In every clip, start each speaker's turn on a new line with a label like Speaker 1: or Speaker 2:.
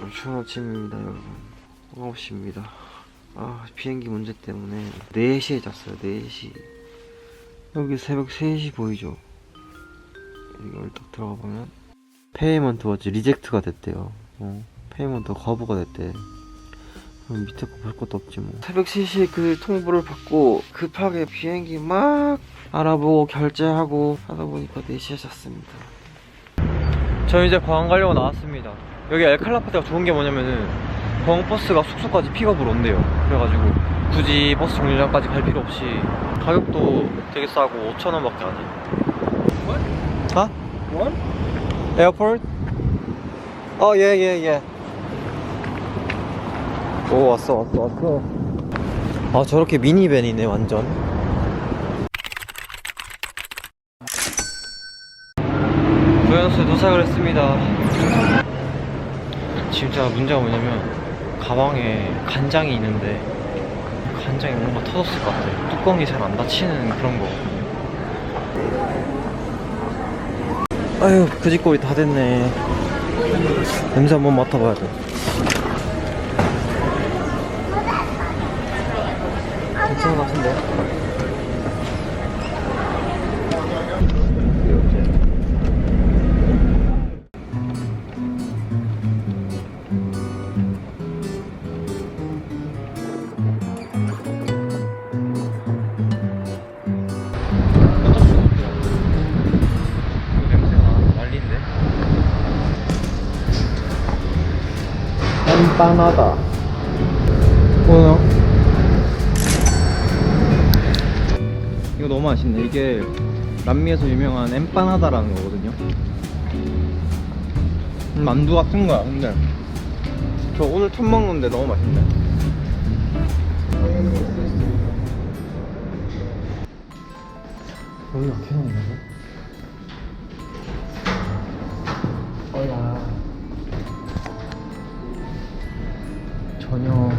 Speaker 1: 좋은 아침입니다 여러분. 9시입니다. 아 비행기 문제 때문에 4시에 잤어요 4시. 여기 새벽 3시 보이죠? 이걸 딱 들어가 보면 페이먼트 워치 리젝트가 됐대요. 어, 페이먼트 거부가 됐대. 밑에 거볼 것도 없지 뭐. 새벽 3시에 그 통보를 받고 급하게 비행기 막 알아보고 결제하고 하다 보니까 4시에 잤습니다. 저 이제 공항 가려고 나왔습니다. 여기 엘칼라파테가 좋은 게 뭐냐면은 공항 버스가 숙소까지 픽업을 온대요. 그래가지고 굳이 버스 정류장까지 갈 필요 없이 가격도 되게 싸고 5천 원 밖에 안 해요. 아?
Speaker 2: What?
Speaker 1: 에어포트? 어, 예, 예, 예. 오, 왔어, 왔어, 왔어. 아, 저렇게 미니밴이네, 완전. 부에노스에 도착을 했습니다. 진짜 문제가 뭐냐면, 가방에 간장이 있는데, 간장이 뭔가 터졌을 것 같아요. 뚜껑이 잘 안 닫히는 그런 거. 아유, 그 집거리 다 됐네. 냄새 한번 맡아봐야 돼. 괜찮은 것 같은데? 엠파나다. 뭐야? 이거 너무 맛있네. 이게 남미에서 유명한 엠파나다라는 거거든요. 음, 만두 같은 거야 근데. 저 오늘 처음 먹는데 너무 맛있네. 여기 어떻게 나오는 거 전혀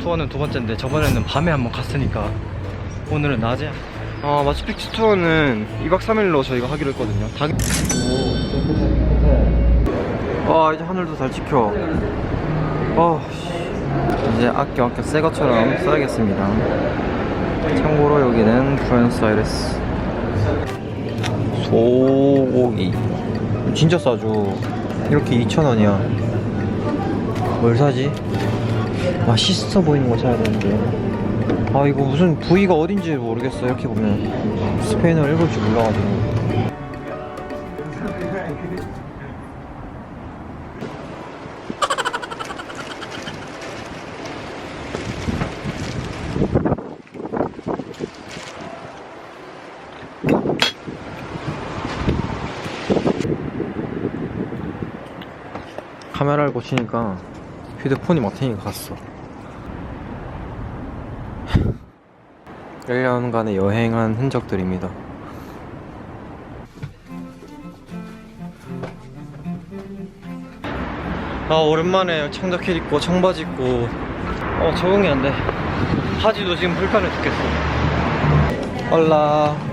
Speaker 1: 투어는 두 번째인데 저번에는 밤에 한번 갔으니까 오늘은 낮에 어, 마추픽추 투어는 2박 3일로 저희가 하기로 했거든요. 당... 아 이제 하늘도 잘 찍혀 어, 씨. 이제 아껴 아껴 새 것처럼 써야겠습니다. 참고로 여기는 부에노스아이레스 소고기. 진짜 싸죠. 이렇게 2,000원이야. 뭘 사지? 맛있어 보이는 거 사야 되는데. 아 이거 무슨 부위가 어딘지 모르겠어. 이렇게 보면. 스페인어를 읽을 줄 몰라가지고 카메라를 고치니까 휴대폰이 마탱이가 갔어. 1년간의 여행한 흔적들입니다. 아 오랜만에 청자켓 입고 청바지 입고. 어 적응이 안돼. 하지도 지금 불편해 죽겠어. 올라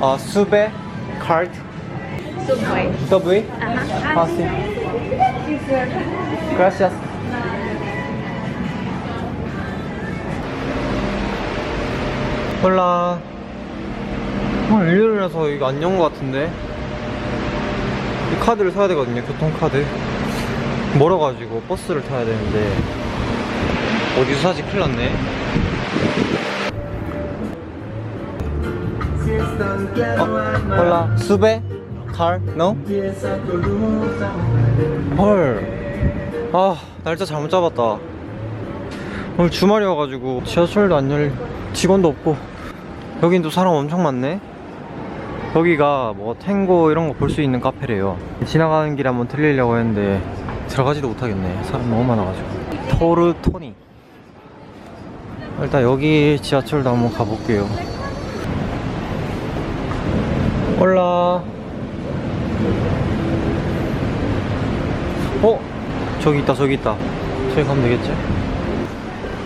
Speaker 1: 아 수베 카드
Speaker 3: Subway.
Speaker 1: 서브웨이
Speaker 3: Ajá.
Speaker 1: 아 sí. Gracias. 홀라. 어, 일요일이라서 이거 안 연 것 같은데. 이 카드를 사야 되거든요, 교통카드. 멀어가지고 버스를 타야 되는데. 어디서 사지 큰일 났네. 어, 홀라. 수베? 칼? No? 헐. 아, 날짜 잘못 잡았다. 오늘 주말이어가지고 지하철도 안 열, 직원도 없고. 여긴 또 사람 엄청 많네? 여기가 뭐 탱고 이런 거 볼 수 있는 카페래요. 지나가는 길에 한번 들리려고 했는데 들어가지도 못하겠네. 사람 너무 많아가지고. 토르토니. 일단 여기 지하철도 한번 가볼게요. 올라. 어? 저기 있다 저기 있다 저기 가면 되겠지?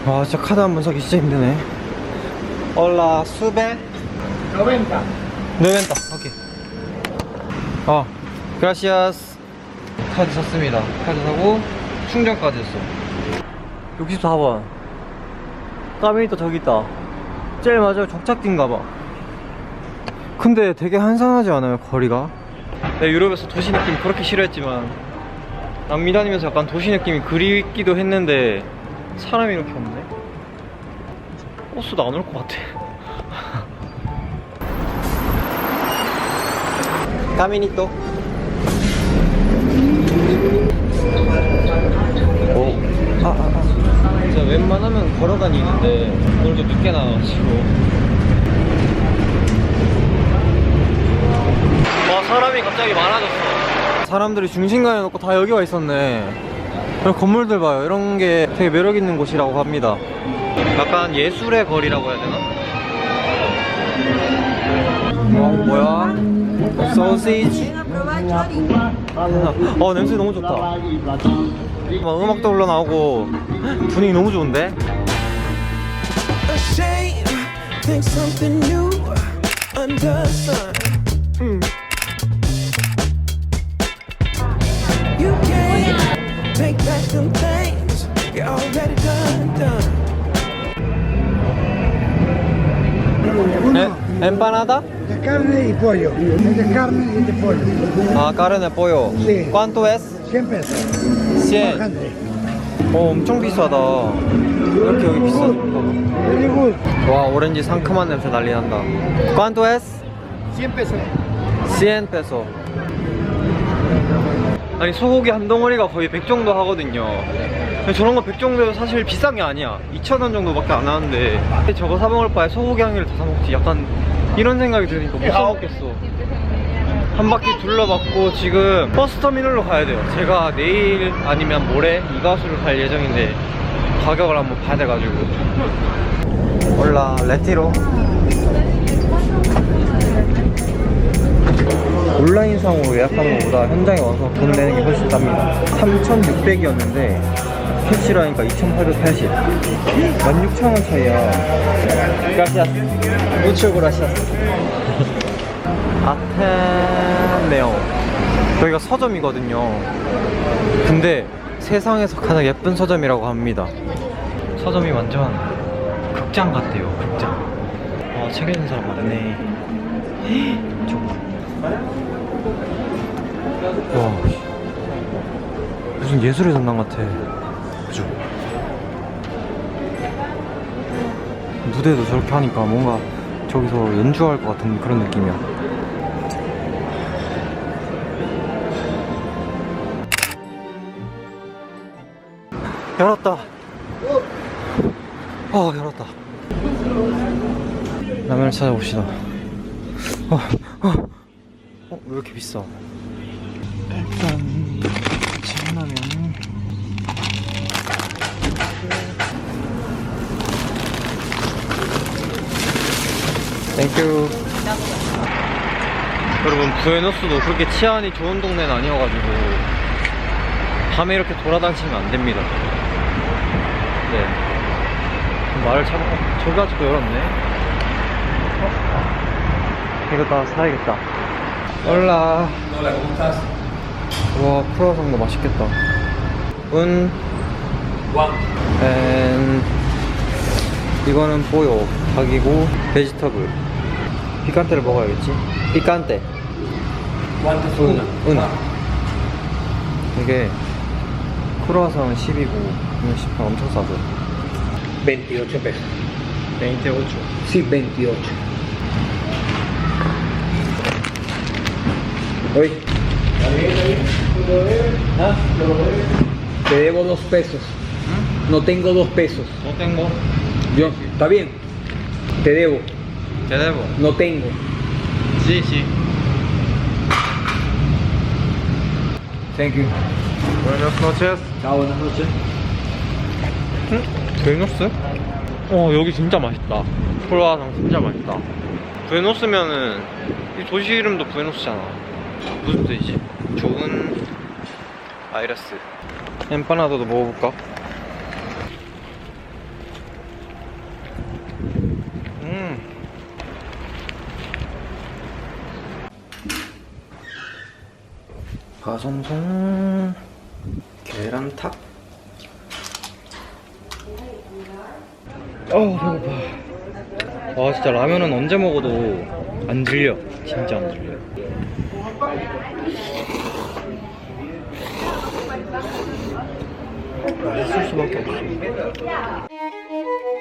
Speaker 1: 와 진짜 카드 한번 사기 진짜 힘드네 Hola, sube.
Speaker 2: 90.
Speaker 1: 90. 오케이. 어, gracias. 카드 샀습니다. 카드 사고 충전까지 했어. 64번. 까메이터 저기 있다. 제일 맞아요. 적착기인가 봐. 근데 되게 한산하지 않아요, 거리가? 내가 유럽에서 도시 느낌 그렇게 싫어했지만 남미 다니면서 약간 도시 느낌이 그립기도 했는데 사람이 이렇게 없네. 버스도 안 올 것 같아. 까미니 또. 오. 아, 아, 아. 진짜 웬만하면 걸어 다니는데 오늘도 늦게 나와가지고. 사람들이 중심가에 놓고 다 여기 와 있었네. 건물들 봐요. 이런 게 되게 매력 있는 곳이라고 합니다. 약간 예술의 거리라고 해야 되나? 어, 뭐야? 소시지. 어, 냄새 너무 좋다. 막 음악도 흘러나오고 분위기 너무 좋은데? Empanada?
Speaker 2: De carne y pollo. De carne y de pollo.
Speaker 1: 아, carne pollo.
Speaker 2: Sí.
Speaker 1: ¿Cuánto es?
Speaker 2: 100 pesos.
Speaker 1: 100.
Speaker 2: Bajante.
Speaker 1: 어, 엄청 비싸다. 이렇게 여기 비싸.
Speaker 2: Very good.
Speaker 1: 와, 오렌지 상큼한 냄새 난리 난다. ¿Cuánto es?
Speaker 2: 100 pesos.
Speaker 1: 100 peso. 아니 소고기 한 덩어리가 거의 100 정도 하거든요. 저런 거 100 정도도 사실 비싼 게 아니야. 2,000원 정도밖에 안 하는데 저거 사 먹을 바에 소고기 한 개를 더사 먹지. 약간 이런 생각이 드니까 못 사 먹겠어. 한 바퀴 둘러봤고 지금 버스 터미널로 가야 돼요. 제가 내일 아니면 모레 이가수를 갈 예정인데 가격을 한번 봐야 돼가지고. 올라 레티로. 온라인상으로 예약하는 것보다 현장에 와서 돈 내는 게 훨씬 쌉니다 3,600이었는데 캐시로 하니까 2,880 16,000원 차이야 gracias mucho gracias 아테네오. 여기가 서점이거든요. 근데 세상에서 가장 예쁜 서점이라고 합니다. 서점이 완전 극장 같대요 극장. 와책 읽는 사람 많네. 와 무슨 예술의 전당 같아 무대도 저렇게 하니까 뭔가 저기서 연주할 것 같은 그런 느낌이야 열었다 어 열었다 라면을 찾아봅시다 어, 어. 어, 왜 이렇게 비싸? 일단 진라면 땡큐. 여러분 부에노스도 그렇게 치안이 좋은 동네는 아니어가지고 밤에 이렇게 돌아다니시면 안 됩니다. 네. 말을 참 어, 저기 아직도 열었네. 어? 이거 다 사야겠다. 올라. 와 크로아상도 맛있겠다. 은 엔, 이거는 뽀요. 닭이고 베지터블 피칸테를 먹어야겠지 피칸테 은, 은 이게 크로아상은 10이고 이건 18 엄청 싸죠
Speaker 2: 28 pesos.
Speaker 1: 28
Speaker 2: Sí, 28. Oye. ¿Ah? Te debo dos pesos. No tengo dos pesos.
Speaker 1: 뭐 땡고
Speaker 2: Yo, ¿está bien? Te debo.
Speaker 1: 대대보
Speaker 2: No tengo.
Speaker 1: 지지
Speaker 2: Thank you.
Speaker 1: Buenas noches
Speaker 2: Chao, buenas noches.
Speaker 1: 응? 부에노스? 어 여기 진짜 맛있다 크로아상 진짜 맛있다 부에노스면은 이 도시 이름도 부에노스잖아 무슨 뜻이지? 좋은 아이러스 엠파나도도 먹어볼까? 음 가성송 계란탑. 어우 배고파. 아 진짜 라면은 언제 먹어도 안 질려. 진짜 안 질려. 맛있을 수밖에 없어.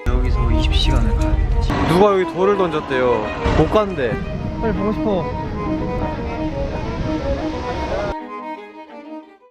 Speaker 1: 여기서 20시간을 가야지. 누가 여기 돌을 던졌대요? 못 간대. 빨리 가고 싶어